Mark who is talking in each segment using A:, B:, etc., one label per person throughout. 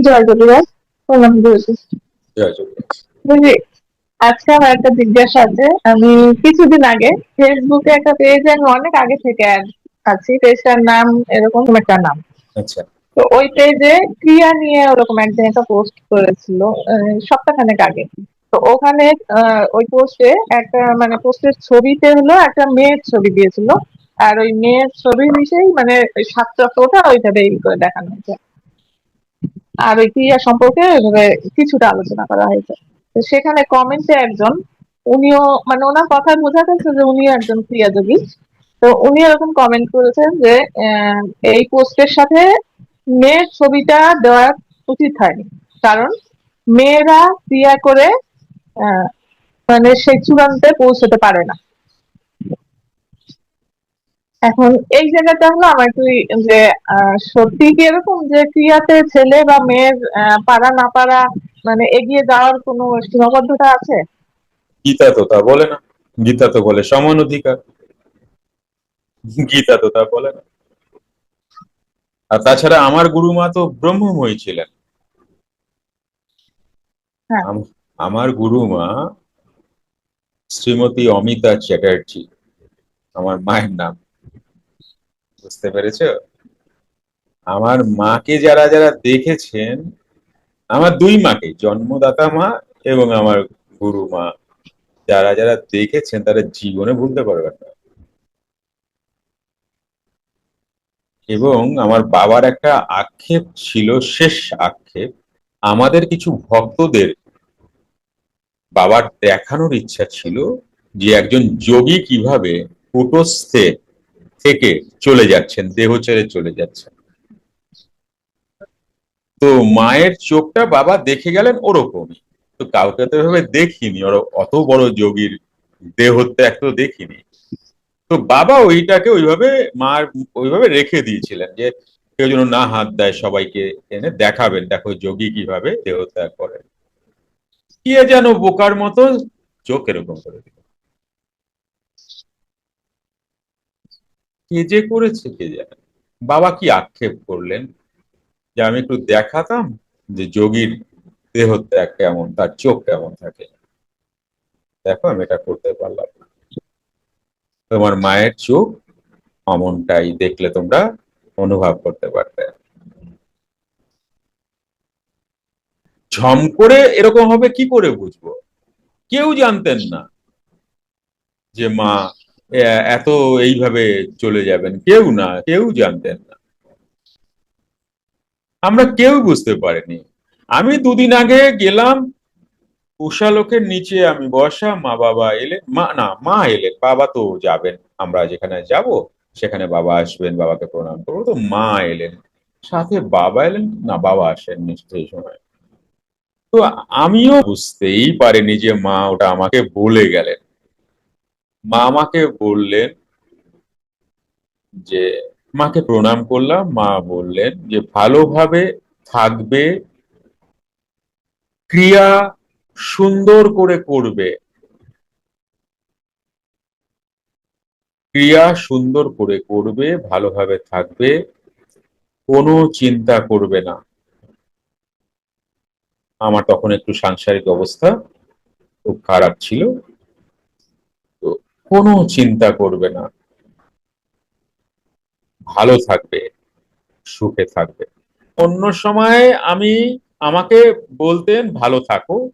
A: জয় জগন্নাথ। প্রণাম গুরুজি আজকে আমার একটা জিজ্ঞাসা আছে। আমি কিছুদিন আগে ফেসবুকে একটা পেজ আমি অনেক আগে থেকে আছি। পেজটার নাম এরকম একটা নাম।
B: আচ্ছা।
A: তো ওই পেজে ক্রিয়া নিয়ে ওরকম একদিন একটা পোস্ট করেছিল সপ্তাহখানেক আগে। তো ওখানে ওই পোস্টে একটা মানে পোস্টের ছবিতে হলো একটা মেয়ের ছবি দিয়েছিল। আর ওই মেয়ের ছবি মিশেই মানে ওই সাত চক্রটা ওইভাবে ই করে দেখানো হয়েছে। আর ক্রিয়া সম্পর্কে কিছুটা আলোচনা করা হয়েছে। সেখানে কমেন্টে একজন, উনিও মানে ওনার কথায় বোঝা যাচ্ছে যে উনিও একজন ক্রিয়াযোগী। তো উনি এরকম কমেন্ট করেছেন যে এই পোস্টের সাথে মেয়ের ছবিটা দেওয়া উচিত হয়নি। কারণ মেয়েরা ক্রিয়া করে মানে সেই চূড়ান্তে পৌঁছতে পারে না। এখন এই জায়গাটা হলো আমার একটু যে সত্যি কি এরকম যে ক্রিয়াতে ছেলে বা মেয়ের পারা না পারা মানে এগিয়ে যাওয়ার কোনো সীমাবদ্ধতা আছে?
B: গীতা তো তা বলে না। গীতা তো বলে সমান অধিকার। গীতা তো তা বলে না। আর তাছাড়া আমার গুরুমা তো ব্রহ্মময়ী ছিলেন।
A: হ্যাঁ।
B: আম- আমার গুরুমা শ্রীমতী অমিতা চ্যাটার্জি আমার মায়ের নাম। বুঝতে পেরেছ? আমার মাকে যারা যারা দেখেছেন, আমার দুই মাকে, জন্মদাতা মা এবং আমার গুরু মা, যারা যারা দেখেছেন তারা জীবনে ভুলতে পারবেন না। এবং আমার বাবার একটা আক্ষেপ ছিল, শেষ আক্ষেপ, আমাদের কিছু ভক্তদের বাবার দেখানোর ইচ্ছা ছিল যে একজন যোগী কীভাবে কুটস্থে থেকে চলে যাচ্ছেন, দেহ ছেড়ে চলে যাচ্ছেন। তো মায়ের চোখটা বাবা দেখে গেলেন ওরকমই। তো কাউকে তো এভাবে দেখিনি, ওর অত বড় যোগীর দেহ ত্যাগ তো দেখিনি। তো বাবা ওইটাকে ওইভাবে মার, ওইভাবে রেখে দিয়েছিলেন যে কেউ যেন না হাত দেয় সবাইকে এনে দেখাবেন, দেখো যোগী কীভাবে দেহ ত্যাগ করে। কে যেন বোকার মতো চোখ এরকম করে দিল। কে যে করেছে কে জানে? বাবা কি আক্ষেপ করলেন? যে আমি একটু দেখাতাম যে যোগীর দেহ ত্যাগ কেমন, তার চোখ কেমন থাকে? দেখো, আমি এটা করতে পারলাম তোমার মায়ের চোখ অমনটাই দেখলে তোমরা অনুভব করতে পারতে ঝম করে এরকম হবে, কি করে বুঝব? কেউ জানতেন না যে মা এত এইভাবে চলে যাবেন, কেউ না, কেউ জানতেন না। আমরা কেউ বুঝতে পারিনি। আমি দুদিন আগে গেলাম উষালোকের নিচে আমি বসা, মা বাবা এলেন মা, না, মা এলেন বাবা তো যাবেন, আমরা যেখানে যাব, সেখানে বাবা আসবেন, বাবাকে প্রণাম করব, তো মা এলেন। সাথে বাবা এলেন, না, বাবা আসেন নিশ্চয়ই সময়। তো আমিও বুঝতেই পারিনি যে মা ওটা আমাকে বলে গেলেন। মা আমাকে বললেন যে, মাকে প্রণাম করলাম, মা বললেন যে, ভালোভাবে থাকবে, ক্রিয়া সুন্দর করে করবে। ক্রিয়া সুন্দর করে করবে, ভালোভাবে থাকবে, কোনো চিন্তা করবে না। আমার তখন একটু সাংসারিক অবস্থা খুব খারাপ ছিল। কোনো চিন্তা করবে না। ভালো থাকবে, সুখে থাকবে। অন্য সময় আমি আমাকে বলতেন, ভালো থাকো,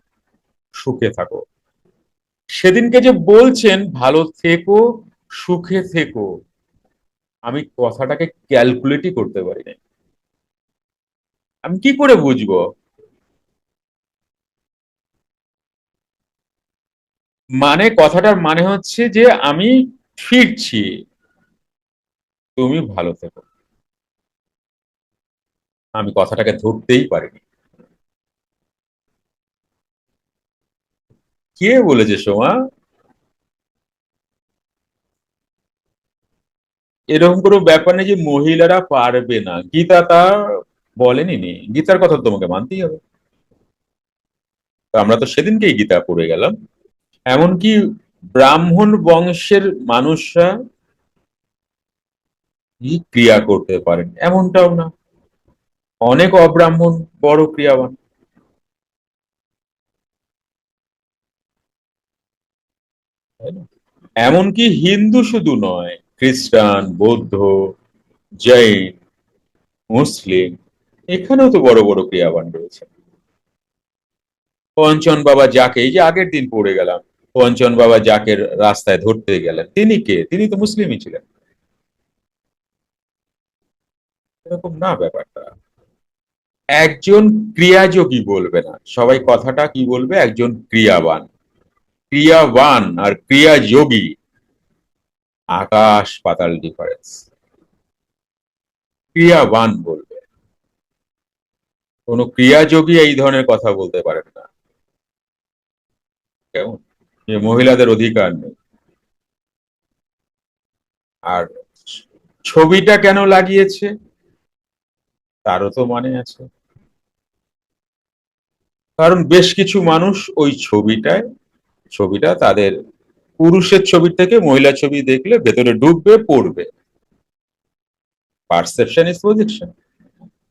B: সুখে থাকো। সেদিনকে যে বলছেন, ভালো থেকো, সুখে থেকো, আমি কথাটাকে ক্যালকুলেটই করতে পারি আমি কি করে বুঝব? মানে কথাটার মানে হচ্ছে যে আমি ফিরছি। তুমি ভালো থেকো। আমি কথাটাকে ধরতেই পারিনি। কে বলেছে সোমা? এরকম কোনো ব্যাপার নেই যে মহিলারা পারবে না। গীতা তা বলেনি নি। গীতার কথা তোমাকে মানতেই হবে। আমরা তো সেদিনকেই গীতা পড়ে গেলাম। এমনকি ব্রাহ্মণ বংশের মানুষরা ক্রিয়া করতে পারেন? এমনটাও না। অনেক অব্রাহ্মণ বড় ক্রিয়াবান। এমনকি হিন্দু শুধু নয়, খ্রিস্টান, বৌদ্ধ, জৈন, মুসলিম, এখানেও তো বড় বড় ক্রিয়াবান রয়েছে। পঞ্চন বাবা যাকে এই যে আগের দিন পড়ে গেলাম। পঞ্চন বাবা যাকে রাস্তায় ধরতে গেলেন। তিনি কে? তিনি তো মুসলিমই ছিলেন। এরকম না ব্যাপারটা। একজন ক্রিয়াযোগী বলবে না। সবাই কথাটা কি বলবে? একজন ক্রিয়াবান। ক্রিয়াবান আর ক্রিয়াযোগী। আকাশ পাতাল ডিফারেন্স ক্রিয়াবান বলবে। কোন ক্রিয়াযোগী এই ধরনের কথা বলতে পারেন না। কেমন? যে মহিলাদের অধিকার নেই। আর ছবিটা কেন লাগিয়েছে? তারও তো মানে আছে। কারণ বেশ কিছু মানুষ ওই ছবিটায়, ছবিটা তাদের পুরুষের ছবি থেকে মহিলা ছবি দেখলে ভেতরে ডুববে, পড়বে। পারসেপশন ইজ প্রজেকশন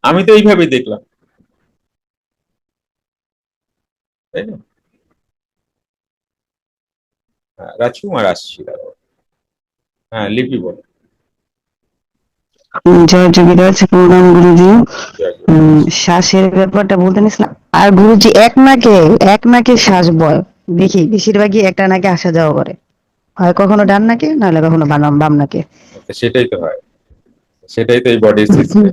B: আমি তো এইভাবেই দেখলাম। তাই না? রাজকুমার আসছি দাঁড়াও। হ্যাঁ লিপি বল।
C: জয় যোগীরাজ প্রণাম গুরুজি। শ্বাসের ব্যাপারটা বলতে নিছিলাম আর গুরুজি এক নাকে এক নাকে শ্বাস বয় দেখি বেশিরভাগই একটা নাকে আসা যাওয়া করে। হয় কখনো ডান নাকে নাহলে কখনো বাম বাম নাকে।
B: সেটাই তো হয়। সেটাই তো এই বডির সিস্টেম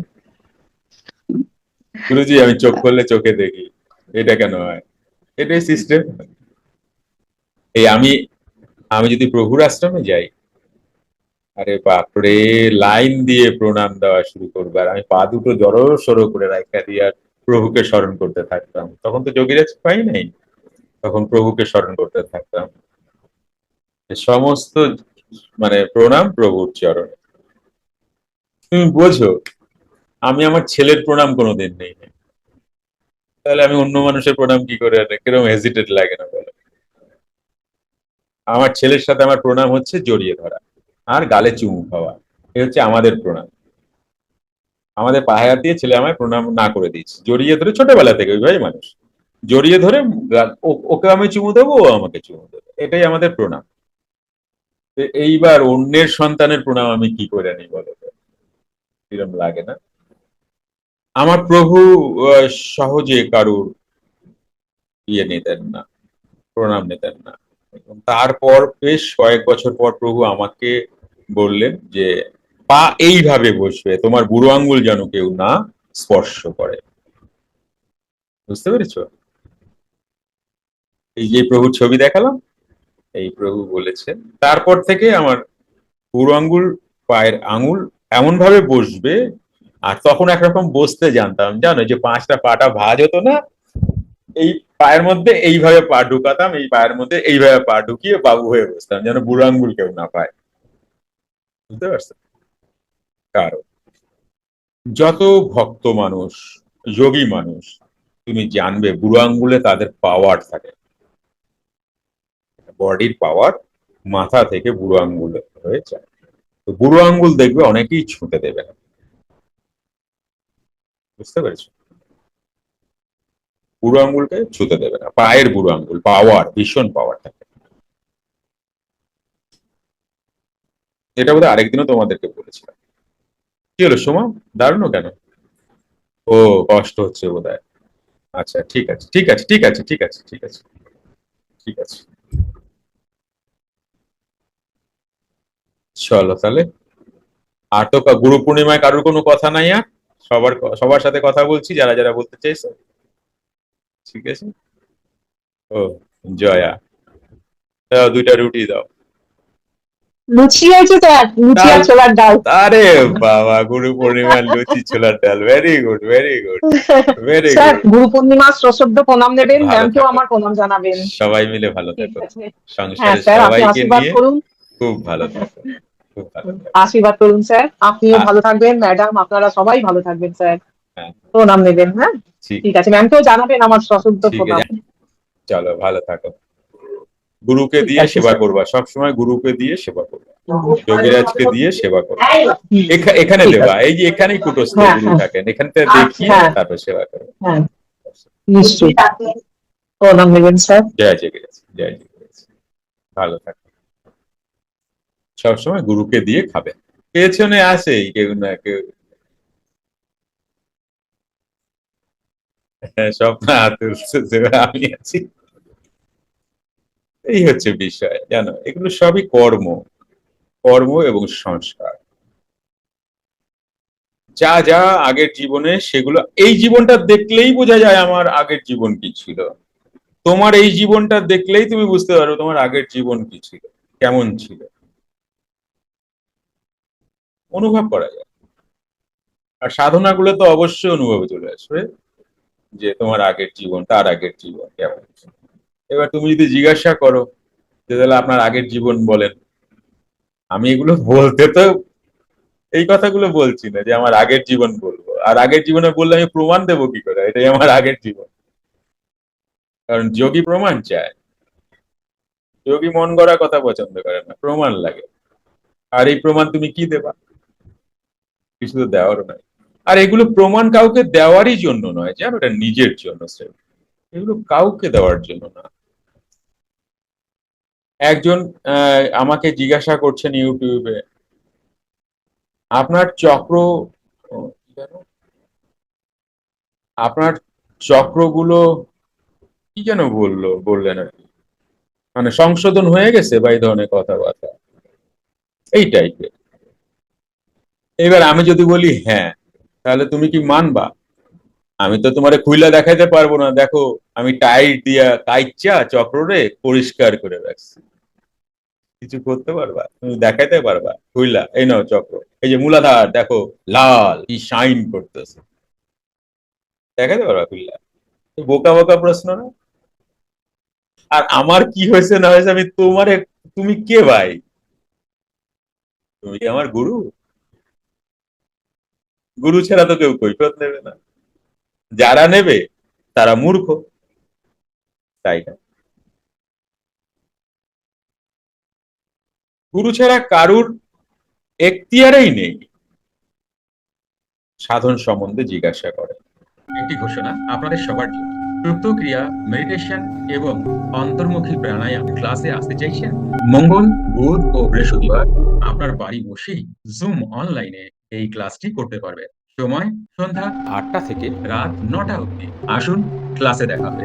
B: গুরুজি আমি চোখ করলে চোখে দেখি। এটা কেন হয়? এটাই সিস্টেম এই আমি আমি যদি প্রভুর আশ্রমে যাই, আরে বাপরে, লাইন দিয়ে প্রণাম দেওয়া শুরু করব। আর আমি পা দুটো জড়ো সড়ো করে রাখা দিয়ে আর প্রভুকে স্মরণ করতে থাকতাম। তখন তো যোগীরাজ পাই নাই। তখন প্রভুকে স্মরণ করতে থাকতাম। সমস্ত মানে প্রণাম প্রভুর চরণে। তুমি বোঝো, আমি আমার ছেলের প্রণাম কোনোদিন নেই। তাহলে আমি অন্য মানুষের প্রণাম কি করে কীরকম হেজিটেট লাগে না বলো? আমার ছেলের সাথে আমার প্রণাম হচ্ছে জড়িয়ে ধরা। আর গালে চুমু খাওয়া। এ হচ্ছে আমাদের প্রণাম। আমাদের পায়ে হাত দিয়ে ছেলে আমায় প্রণাম না করে দিয়েছে। জড়িয়ে ধরে ছোটবেলা থেকে ওইভাবে মানুষ। জড়িয়ে ধরে ওকে আমি চুমু দেবো, ও আমাকে চুমু দেবে। এটাই আমাদের প্রণাম। এইবার অন্যের সন্তানের প্রণাম আমি কি করে নিই বলো তো? কিরম লাগে না? আমার প্রভু সহজে কারুর ইয়ে নিতেন না, প্রণাম নিতেন না। তারপর বেশ কয়েক বছর পর প্রভু আমাকে বললেন যে, পা এইভাবে বসবে, তোমার বুড়ো আঙ্গুল যেন কেউ না স্পর্শ করে। বুঝতে পেরেছ? এই যে প্রভুর ছবি দেখালাম, এই প্রভু বলেছেন, তারপর থেকে আমার বুড়ো আঙ্গুল, পায়ের আঙুল এমন ভাবে বসবে, আর তখন একরকম বসতে জানতাম। জানো যে পাঁচটা পাটা ভাজ হতো না এই পায়ের মধ্যে এইভাবে পা ঢুকাতাম, এই পায়ের মধ্যে এইভাবে পা ঢুকিয়ে বাবু হয়ে বসতাম, যেন বুড়ো আঙ্গুল কেউ না পায়। বুঝতে পারছ কারণ যত ভক্ত মানুষ, যোগী মানুষ, তুমি জানবে বুড়ো আঙ্গুলে তাদের পাওয়ার থাকে। বডির পাওয়ার মাথা থেকে বুড়ো আঙ্গুলে হয়ে যায়। তো বুড়ো আঙ্গুল দেখবে অনেকেই ছুঁতে দেবে বুঝতে পেরেছ? বুড়ো আঙ্গুলকে ছুতে দেবে না, পায়ের বুড়ো আঙ্গুল, পাওয়ার, ভীষণ পাওয়ার থাকে। এটা বোধহয় আরেকদিনও তোমাদেরকে বলেছিলাম। কি হলো সোমা? দারুণ কেন? ও, কষ্ট হচ্ছে বোধ আচ্ছা ঠিক আছে ঠিক আছে ঠিক আছে ঠিক আছে ঠিক আছে ঠিক আছে। চলো তাহলে। আর তো গুরু পূর্ণিমায় কারোর কোনো কথা নাই আর? সবার সবার সাথে কথা বলছি, যারা যারা বলতে চাইছো। ঠিক আছে? ও জয়া। দাও দুইটা রুটি দাও।
A: লুচি হয়েছে স্যার লুচি আর ছোলার ডাল।
B: আরে বাবা গুরু পূর্ণিমার লুচি ছোলার ডাল। Very good very good very good sir
A: Guru Purnima সশ্রদ্ধ প্রণাম
B: ভালো
A: ম্যামকেও আমার প্রণাম জানাবেন।
B: সবাই মিলে ভালো থাকো।
A: হ্যাঁ
B: সংসারে
A: আপনি
B: সবাইকে নিয়ে খুব ভালো থাকো
A: আশীর্বাদ করুন স্যার। আপনিও
B: হ্যাঁ।
A: ভালো থাকবেন ম্যাডাম আপনারা সবাই ভালো থাকবেন স্যার।
B: হ্যাঁ।
A: প্রণাম নেবেন হ্যাঁ?
B: ঠিক।
A: আছে ম্যামকেও জানাবেন আমার সশ্রদ্ধ প্রণাম।
B: চলো ভালো থাকো। গুরুকে দিয়ে সেবা করবা। সবসময় গুরুকে দিয়ে সেবা করবা। যোগীরাজকে দিয়ে সেবা করবা। এখানে দেবা। এই যে এখানেই কুটস্থ
D: হ্যাঁ,
B: গুরু
D: হ্যাঁ।
B: থাকেন। এখানটা দেখিয়ে
D: হ্যাঁ।
B: তারপর সেবা করো।
D: হ্যাঁ। নিশ্চয়ই। প্রণাম নেবেন স্যার।
B: জয় যোগীরাজ জয় যোগীরাজ ভালো থাকবে সবসময় গুরুকে দিয়ে খাবে। পেছনে আসেই কেউ না কেউ স্বপ্ন হাতে উঠছে আমি আছি। এই হচ্ছে বিষয়, জানো? এগুলো সবই কর্ম। কর্ম এবং সংস্কার। যা যা আগের জীবনে, সেগুলো এই জীবনটা দেখলেই বোঝা যায় আমার আগের জীবন কি ছিল। তোমার এই জীবনটা দেখলেই তুমি বুঝতে পারো তোমার আগের জীবন কি ছিল, কেমন ছিল। অনুভব করা যায়। আর সাধনাগুলো তো অবশ্যই অনুভবে চলে আসবে। যে তোমার আগের জীবন, তার আগের জীবন, কেমন এবার তুমি যদি জিজ্ঞাসা করো যে তাহলে আপনার আগের জীবন বলেন। আমি এগুলো বলতে তো এই কথাগুলো বলছি না যে আমার আগের জীবন বলব। আর আগের জীবনে বললে আমি প্রমাণ দেবো কি করে? এটাই আমার আগের জীবন। কারণ যোগী প্রমাণ চায়। যোগী মন গড়া কথা পছন্দ করে না, প্রমাণ লাগে। আর এই প্রমাণ তুমি কি দেবা? কিছু তো দেওয়ারও নাই। আর এগুলো প্রমাণ কাউকে দেওয়ারই জন্য নয়, জানো? এটা নিজের জন্য। এগুলো কাউকে দেওয়ার জন্য না। একজন আমাকে জিজ্ঞাসা করছেন ইউটিউবে, আপনার চক্র? আপনার চক্রগুলো কি যেন বলল, বললেন আর কি। মানে সংশোধন হয়ে গেছে বা এই ধরনের কথাবার্তা। এই টাইপের এবার আমি যদি বলি হ্যাঁ। তাহলে তুমি কি মানবা? আমি তো তোমারে খুইলা দেখাইতে পারব না। দেখো, আমি টাইট দিয়া কাইচা চক্ররে পরিষ্কার করে রাখছি। কিছু করতে পারবা? তুমি দেখাইতে পারবা? খুইলা, এই নাও চক্র। এই যে মূলাধার, দেখো, লাল, কি শাইন করতেছে। দেখাইতে পারবা খুইলা? বোকা বোকা প্রশ্ন না? আর আমার কি হয়েছে না হয়েছে আমি তোমারে, তুমি কে ভাই? তুমি আমার গুরু? গুরু ছাড়া তো কেউ কৈফত নেবে না। যারা নেবে, তারা মূর্খ। তাই না? গুরু ছাড়া কারুর এখতিয়ারেই নেই। সাধন সম্বন্ধে জিজ্ঞাসা করে।
E: একটি ঘোষণা, আপনাদের সবার জন্য। ক্রিয়া মেডিটেশন এবং অন্তর্মুখী প্রাণায়াম ক্লাসে আসতে চাইছেন? মঙ্গল, বুধ ও বৃহস্পতিবার আপনার বাড়ি বসেই জুম অনলাইনে এই ক্লাসটি করতে পারবে। সময় সন্ধ্যা আটটা থেকে রাত নটা অবধি। আসুন ক্লাসে দেখা হবে।